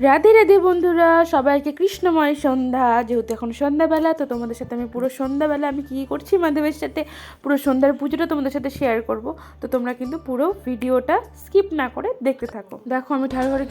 রাধে রাধে বন্ধুরা, সবাইকে কৃষ্ণময় সন্ধ্যা। যেহেতু এখন সন্ধ্যাবেলা, তো তোমাদের সাথে আমি পুরো সন্ধ্যাবেলা আমি কী করছি মাধবের সাথে? পুরো সন্ধ্যার পুজোটা তোমাদের সাথে শেয়ার করব। তো তোমরা কিন্তু পুরো ভিডিওটা স্কিপ না করে দেখতে থাকো। দেখো আমি ঠাকুর ঘরে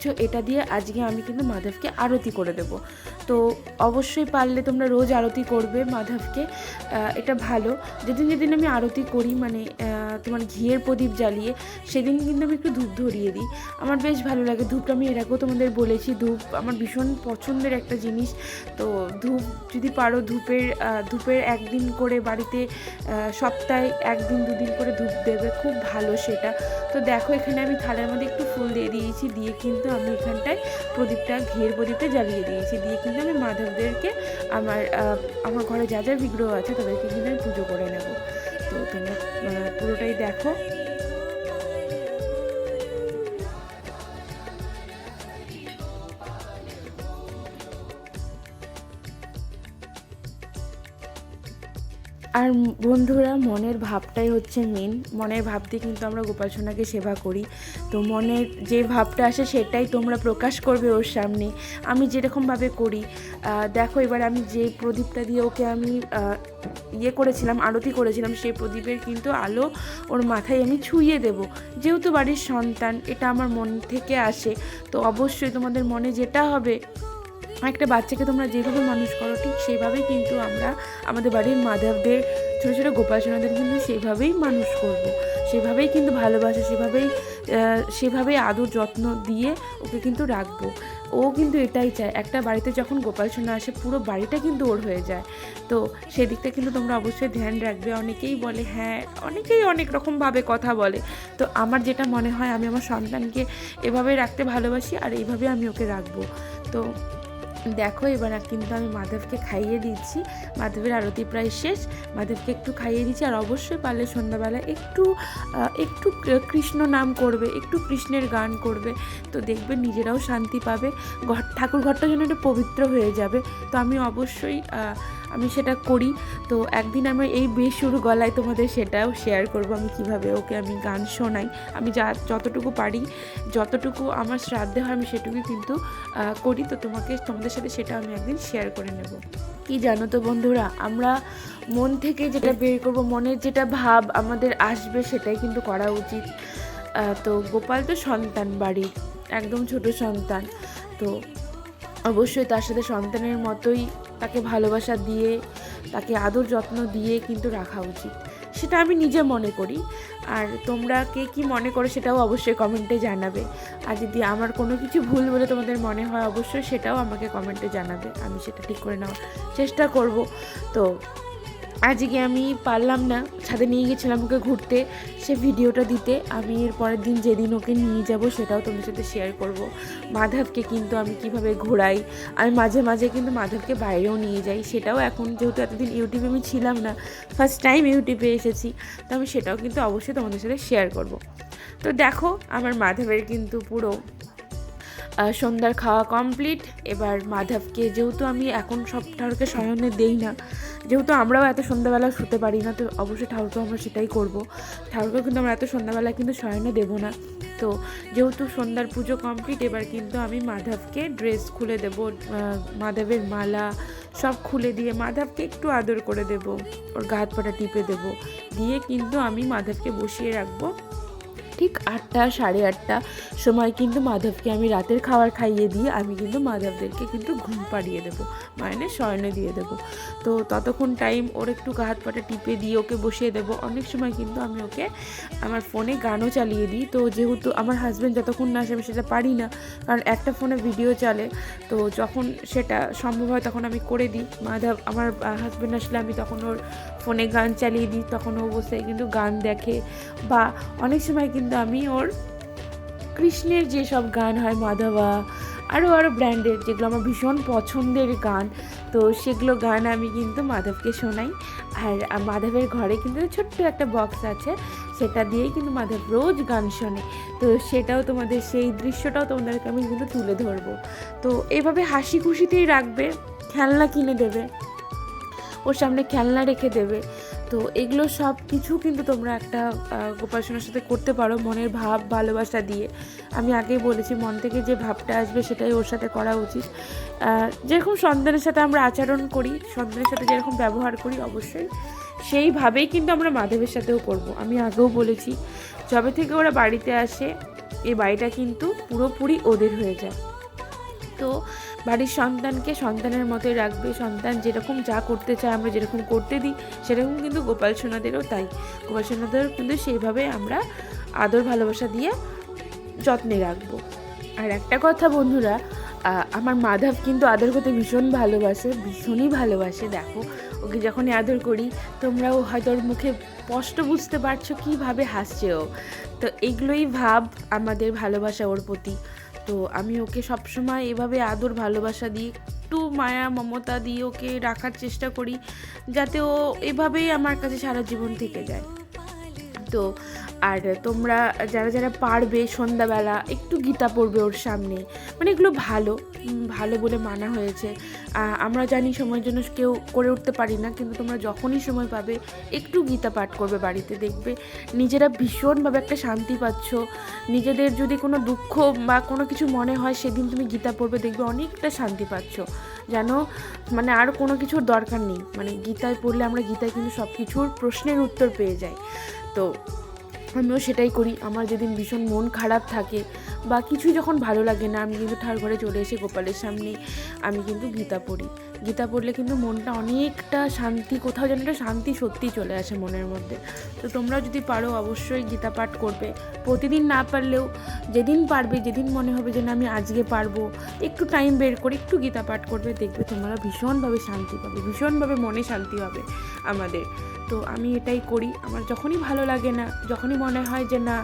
দেখছ, এটা দিয়ে আজকে আমি কিন্তু মাধবকে আরতি করে দেব। তো অবশ্যই পারলে তোমরা রোজ আরতি করবে মাধবকে এটা ভালো। যেদিন যেদিন আমি আরতি করি মানে তোমার ঘিয়ের প্রদীপ জ্বালিয়ে, সেদিন কিন্তু আমি একটু ধূপ ধরিয়ে দিই। আমার বেশ ভালো লাগে ধূপটা আমি এর আগেও তোমাদের বলেছি, ধূপ আমার ভীষণ পছন্দের একটা জিনিস। তো ধূপ, যদি পারো ধূপের ধূপের একদিন করে বাড়িতে সপ্তাহে একদিন, দুদিন করে ধূপ দেবে, খুব ভালো সেটা। তো দেখো, এখানে আমি থালার মধ্যে একটু ফুল দিয়ে দিয়েছি, দিয়ে কিন্তু আমি এখানটায় প্রদীপটা, ঘের প্রদীপটা জ্বালিয়ে দিয়েছি। দিয়ে কিন্তু আমি মাধবদেরকে আমার আমার ঘরে যা যা বিগ্রহ আছে তাদেরকে কিন্তু আমি পুজো করে নেব। তো তোমরা পুরোটাই দেখো। বন্ধুরা, মনের ভাবটাই হচ্ছে মেন মনের ভাব দিয়ে কিন্তু আমরা গোপাল সোনাকে সেবা করি। তো মনের যে ভাবটা আসে সেটাই তোমরা প্রকাশ করবে ওর সামনে। আমি যেরকমভাবে করি দেখো এবার আমি যে প্রদীপটা দিয়ে ওকে আমি ইয়ে করেছিলাম, আরতি করেছিলাম, সেই প্রদীপের কিন্তু আলো ওর মাথায় আমি ছুঁয়ে দেব। যেহেতু বাড়ির সন্তান, এটা আমার মন থেকে আসে। তো অবশ্যই তোমাদের মনে যেটা হবে একটা বাচ্চাকে তোমরা যেভাবে মানুষ করো, ঠিক সেইভাবেই কিন্তু আমরা আমাদের বাড়ির মাধবদের, ছোটো ছোটো গোপাল সোনাদের কিন্তু সেইভাবেই মানুষ করব। সেভাবেই কিন্তু ভালোবাসা সেভাবেই সেভাবেই আদর যত্ন দিয়ে ওকে কিন্তু রাখব। ও কিন্তু এটাই চায়, একটা বাড়িতে যখন গোপাল সোনা আসে, পুরো বাড়িটা কিন্তু ওর হয়ে যায়। তো সেদিকটা কিন্তু তোমরা অবশ্যই ধ্যান রাখবে। অনেকেই বলে হ্যাঁ অনেকেই অনেক রকমভাবে কথা বলে। তো আমার যেটা মনে হয়, আমি আমার সন্তানকে এভাবে রাখতে ভালোবাসি আর এইভাবে আমি ওকে রাখব। তো দেখো, এবার কিন্তু আমি মাধবকে খাইয়ে দিচ্ছি। মাধবের আরতি প্রায় শেষ। মাধবকে একটু খাইয়ে দিচ্ছি, আর অবশ্যই পারলে সন্ধ্যাবেলা একটু একটু কৃষ্ণ নাম করবে, একটু কৃষ্ণের গান করবে। তো দেখবে নিজেরাও শান্তি পাবে। ঘর, ঠাকুর ঘরটা যেন একটু পবিত্র হয়ে যাবে। তো আমি অবশ্যই আমি সেটা করি। তো একদিন আমি এই বেসুর গলায় তোমাদের সেটাও শেয়ার করব আমি কীভাবে ওকে আমি গান শোনাই। আমি যা, যতটুকু পারি, যতটুকু আমার শ্রাদ্ধে হয়, আমি সেটুকুই কিন্তু করি। তো তোমাকে, তোমাদের সাথে সেটা আমি একদিন শেয়ার করে নেব। কি জানো তো বন্ধুরা, আমরা মন থেকে যেটা বের করব, মনের যেটা ভাব আমাদের আসবে সেটাই কিন্তু করা উচিত। তো গোপাল তো সন্তান বাড়ির, একদম ছোট সন্তান। তো অবশ্যই তার সাথে সন্তানের মতোই তাকে ভালোবাসা দিয়ে, তাকে আদর যত্ন দিয়ে কিন্তু রাখা উচিত। সেটা আমি নিজে মনে করি। আর তোমরা কে কি মনে করো সেটাও অবশ্যই কমেন্টে জানাবে। আর যদি আমার কোনো কিছু ভুল বলে তোমাদের মনে হয় অবশ্যই সেটাও আমাকে কমেন্টে জানাবে। আমি সেটা ঠিক করে নেওয়ার চেষ্টা করব। তো আজকে আমি পারলাম না। ছাদে নিয়ে গেছিলাম ওকে ঘুরতে। সে ভিডিওটা দিতে। আমি এর পরের দিন যেদিন ওকে নিয়ে যাব সেটাও তোমার সাথে শেয়ার করব। মাধবকে কিন্তু আমি কীভাবে ঘোরাই? আমি মাঝে মাঝে কিন্তু মাধবকে বাইরেও নিয়ে যাই। সেটাও এখন যেহেতু এতদিন ইউটিউবে আমি ছিলাম না ফার্স্ট টাইম ইউটিউবে এসেছি, তো আমি সেটাও কিন্তু অবশ্যই তোমাদের সাথে শেয়ার করব। তো দেখো, আমার মাধবের কিন্তু পুরো সন্ধ্যার খাওয়া কমপ্লিট এবার মাধবকে, যেহেতু আমি এখন সব ঠাকুরকে শয়নে দেই না, যেহেতু আমরাও এত সন্ধ্যাবেলা শুতে পারি না, তো অবশ্যই ঠাকুরকে আমরা সেটাই করব। ঠাকুরকে কিন্তু আমরা এত সন্ধ্যাবেলা কিন্তু শয়নে দেবো না। তো যেহেতু সন্ধ্যার পুজো কমপ্লিট এবার কিন্তু আমি মাধবকে ড্রেস খুলে দেব মাধবের মালা সব খুলে দিয়ে মাধবকে একটু আদর করে দেব, ওর গা হাত পাটা টিপে দেব। দিয়ে কিন্তু আমি মাধবকে বসিয়ে রাখব। ঠিক আটটা, সাড়ে আটটা সময় কিন্তু মাধবকে আমি রাতের খাবার খাইয়ে দিয়ে আমি কিন্তু মাধবদেরকে কিন্তু ঘুম পাড়িয়ে দেবো মানে শয়নে দিয়ে দেবো। তো ততক্ষণ টাইম ওর একটু গা হাত পাটা টিপে দিয়ে ওকে বসিয়ে দেবো। অনেক সময় কিন্তু আমি ওকে আমার ফোনে গানও চালিয়ে দিই। তো যেহেতু আমার হাজব্যান্ড যতক্ষণ না আসে আমি সেটা পারি না, কারণ একটা ফোনে ভিডিও চলে, তো যখন সেটা সম্ভব হয় তখন আমি করে দিই। মাধব, আমার হাজব্যান্ড আসলে আমি তখন ওর ফোনে গান চালিয়ে দিই, তখন ও বসে কিন্তু গান দেখে। বা অনেক সময় কিন্তু আমি ওর কৃষ্ণের যেসব গান হয়, মাধবা আরও আরও ব্র্যান্ডের যেগুলো আমার ভীষণ পছন্দের গান, তো সেগুলো গান আমি কিন্তু মাধবকে শোনাই। আর মাধবের ঘরে কিন্তু ছোট্ট একটা বক্স আছে, সেটা দিয়েই কিন্তু মাধব রোজ গান শোনে। তো সেটাও তোমাদের, সেই দৃশ্যটাও তোমাদেরকে আমি কিন্তু তুলে ধরবো। তো এভাবে হাসি খুশিতেই রাখবে, খেলনা কিনে দেবে। ওর সামনে খেলনা রেখে দেবে। তো এগুলো সব কিছু কিন্তু তোমরা একটা আহ, গোপাল সোনার সাথে করতে পারো মনের ভাব ভালোবাসা দিয়ে। আমি আগেই বলেছি মন থেকে যে ভাবটা আসবে সেটাই ওর সাথে করা উচিত। যেরকম সন্তানের সাথে আমরা আচরণ করি সন্তানের সাথে যেরকম ব্যবহার করি অবশ্যই সেইভাবেই কিন্তু আমরা মাধবের সাথেও করব। আমি আগেও বলেছি যবে থেকে ওরা বাড়িতে আসে এই বাড়িটা কিন্তু পুরোপুরি ওদের হয়ে যায়। তো বাড়ির সন্তানকে সন্তানের মতোই রাখবে, সন্তান যেরকম যা করতে চায় আমরা যেরকম করতে দিই, সেরকম কিন্তু গোপাল সোনাদেরও তাই। গোপাল সোনাদেরও কিন্তু সেইভাবে আমরা আদর, ভালোবাসা দিয়ে যত্নে রাখব। আর একটা কথা বন্ধুরা আমার মাধব কিন্তু আদর করতে ভীষণ ভালোবাসে, ভীষণই ভালোবাসে, দেখো। ওকে যখনই আদর করি, তোমরাও হয়তো ওর মুখে স্পষ্ট বুঝতে পারছ কীভাবে হাসছে ও। তো এগুলোই ভাব, আমাদের ভালোবাসা ওর প্রতি। তো আমি ওকে সবসময় এভাবে আদর, ভালোবাসা দিই, একটু মায়া, মমতা দিয়ে ওকে রাখার চেষ্টা করি, যাতে ও এভাবেই আমার কাছে সারা জীবন থেকে যায়। তো আর তোমরা যারা যারা পারবে সন্ধ্যাবেলা, একটু গীতা পড়বে ওর সামনে। মানে এগুলো ভালো ভালো বলে মানা হয়েছে। আমরা জানি সময়ের জন্য কেউ করে উঠতে পারি না, কিন্তু তোমরা যখনই সময় পাবে, একটু গীতা পাঠ করবে বাড়িতে, দেখবে নিজেরা ভীষণভাবে একটা শান্তি পাচ্ছ। নিজেদের যদি কোনো দুঃখ বা কোনো কিছু মনে হয়, সেদিন তুমি গীতা পড়বে, দেখবে অনেকটা শান্তি পাচ্ছ। যেন মানে আর কোনো কিছুর দরকার নেই। মানে গীতায় পড়লে আমরা গীতায় কিন্তু সব কিছুর প্রশ্নের উত্তর পেয়ে যাই। তো আমিও সেটাই করি। আমার যেদিন ভীষণ মন খারাপ থাকে বা কিছুই যখন ভালো লাগে না, আমি কিন্তু ঠার ঘরে চলে এসে গোপালের সামনে আমি কিন্তু গীতা পড়ি। গীতা পড়লে কিন্তু মনটা অনেকটা শান্তি, কোথাও যেন একটা শান্তি সত্যি চলে আসে মনের মধ্যে। তো তোমরা যদি পারো, অবশ্যই গীতা পাঠ করবে। প্রতিদিন না পারলেও যেদিন পারবে, যেদিন মনে হবে যে না আমি আজকে পারব, একটু টাইম বের করে একটু গীতা পাঠ করবে, দেখবে তোমরা ভীষণভাবে শান্তি পাবে, ভীষণভাবে মনে শান্তি হবে আমাদের। তো আমি এটাই করি। আমার যখনই ভালো লাগে না, যখনই মনে হয় যে না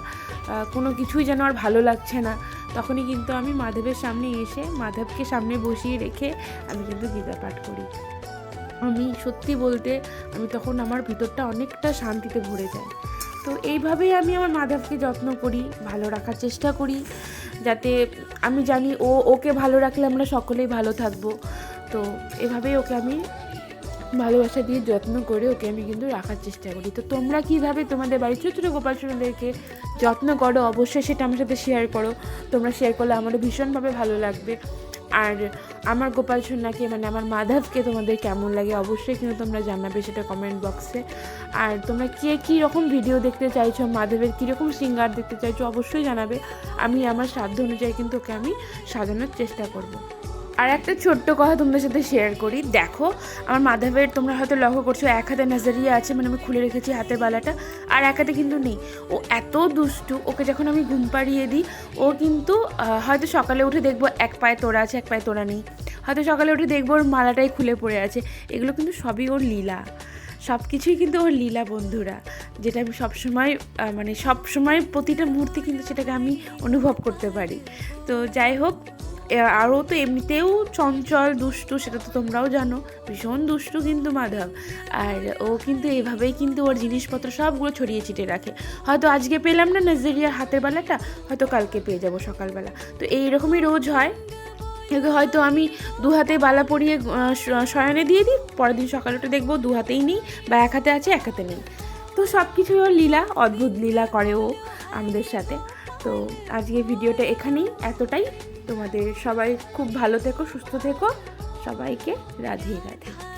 কোনো কিছুই যেন আর ভালো লাগছে না। তখনই কিন্তু আমি মাধবের সামনে এসে, মাধবকে সামনে বসিয়ে রেখে আমি কিন্তু গীতা পাঠ করি। আমি সত্যি বলতে, আমি তখন আমার ভিতরটা অনেকটা শান্তিতে ভরে যায়। তো এইভাবেই আমি আমার মাধবকে যত্ন করি, ভালো রাখার চেষ্টা করি, যাতে আমি জানি ও, ওকে ভালো রাখলে আমরা সকলেই ভালো থাকব। তো এভাবেই ওকে আমি ভালোবাসা দিয়ে যত্ন করে ওকে আমি কিন্তু রাখার চেষ্টা করি। তো তোমরা কীভাবে তোমাদের বাড়ির ছোটো ছোটো গোপাল সোনাদেরকে যত্ন করো? অবশ্যই সেটা আমার সাথে শেয়ার করো। তোমরা শেয়ার করলে আমারও ভীষণভাবে ভালো লাগবে। আর আমার গোপাল সোনাকে মানে আমার মাধবকে তোমাদের কেমন লাগে অবশ্যই কিন্তু তোমরা জানাবে সেটা কমেন্ট বক্সে আর তোমরা কে কী রকম ভিডিও দেখতে চাইছো মাধবের কীরকম সিঙ্গার দেখতে চাইছো অবশ্যই জানাবে। আমি আমার সাধ্য অনুযায়ী কিন্তু ওকে আমি সাজানোর চেষ্টা করব। আর একটা ছোট্ট কথা তোমাদের সাথে শেয়ার করি। দেখো, আমার মাধবের তোমরা হয়তো লক্ষ্য করছ, এক হাতে নাজারিয়া আছে মানে আমি খুলে রেখেছি হাতের বালাটা, আর এক হাতে কিন্তু নেই। ও এত দুষ্টু, ওকে যখন আমি ঘুম পাড়িয়ে দিই, ও কিন্তু হয়তো সকালে উঠে দেখব এক পায়ে তোড়া আছে, এক পায়ে তোড়া নেই। হয়তো সকালে উঠে দেখব ওর মালাটাই খুলে পড়ে আছে। এগুলো কিন্তু সবই ওর লীলা। সব কিছুই কিন্তু ওর লীলা, বন্ধুরা। যেটা আমি সবসময় মানে সবসময় প্রতিটা মুহূর্তে কিন্তু সেটাকে আমি অনুভব করতে পারি। তো যাই হোক আরও তো এমনিতেও চঞ্চল, দুষ্টু, সেটা তো তোমরাও জানো, ভীষণ দুষ্টু কিন্তু মাধব। আর ও কিন্তু এভাবেই কিন্তু ওর জিনিসপত্র সবগুলো ছড়িয়ে ছিটিয়ে রাখে। হয়তো আজকে পেলাম না নাজেরিয়ার হাতের বেলাটা, হয়তো কালকে পেয়ে যাব সকালবেলা। তো এই রকমই রোজ হয়। একে হয়তো আমি দু হাতে বালা পরিয়ে শয়নে দিয়ে দিই, পরের দিন সকালে ওটা দেখব দু হাতেই নেই বা এক হাতে আছে, এক হাতে নেই। তো সব কিছুই ওর লীলা, অদ্ভুত লীলা করে ও আমাদের সাথে। তো আজকে ভিডিওটা এখানেই, এতটাই। তোমাদের সবাই খুব ভালো থেকো সুস্থ থেকো। সবাইকে রাধে রাধে।